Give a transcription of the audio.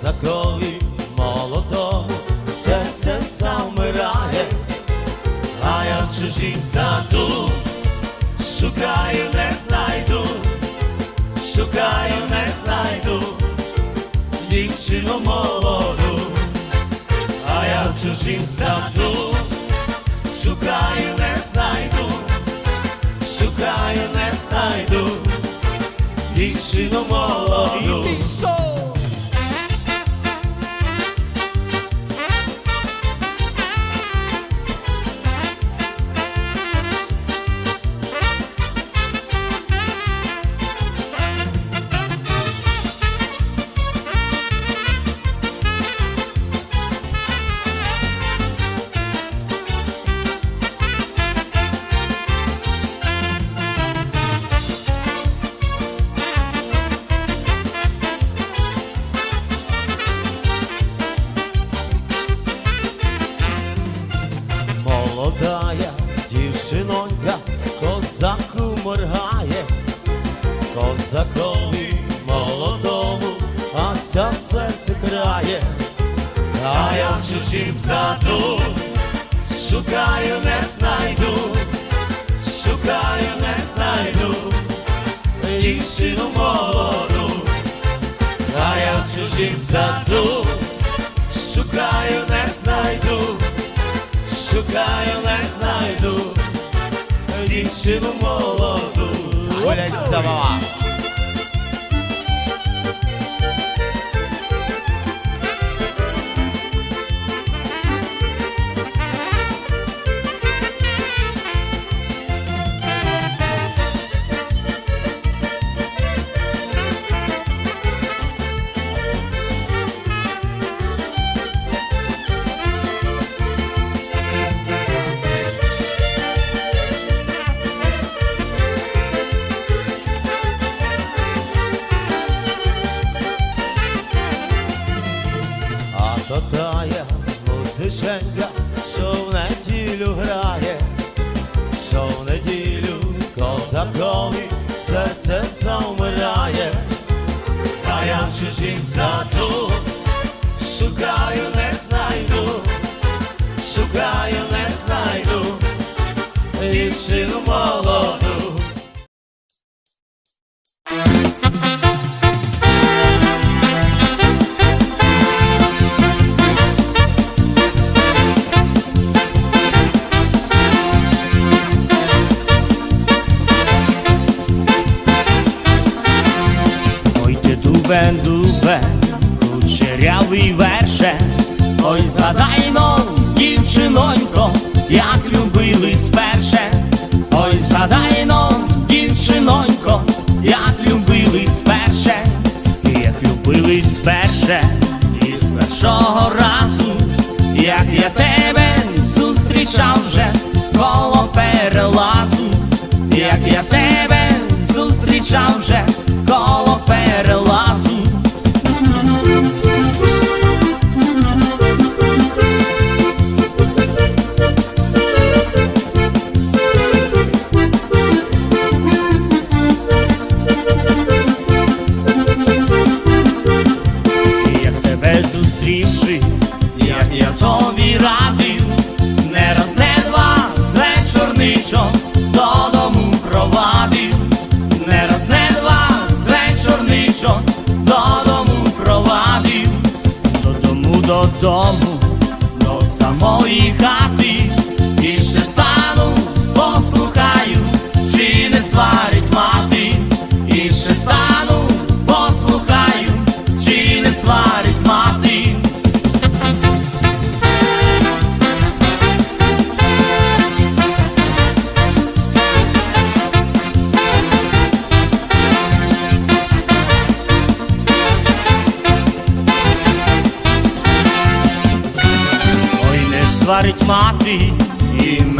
козакові молодому серце завмирає, а я в чужім саду. Шукаю, не знайду, шукаю, не знайду дівчину молоду, а я в чужім саду. Шукаю, не знайду, шукаю, не знайду дівчину молоду. Козакові молодому, а ся серце крає, а я в чужім саду шукаю, не знайду, шукаю, не знайду дівчину молоду, а я в чужім саду шукаю, не знайду шукаю, не знайду дівчину молоду. Гуляй сама. А музиченька, що в неділю грає, що в неділю козакові серце завмирає, а я в чужім саду шукаю, не знайду, шукаю, дубе, кучерявий верше, ой згадай но, дівчинонько, як любились перше, ой згадай но, дівчинонько, як любились перше, як любились перше, і з першого разу, як я тебе зустрічав вже коло перелазу, як я тебе зустрічав вже тобі не раз не два з вечорничок додому провадив, не раз не два з вечорничок додому варить мати. і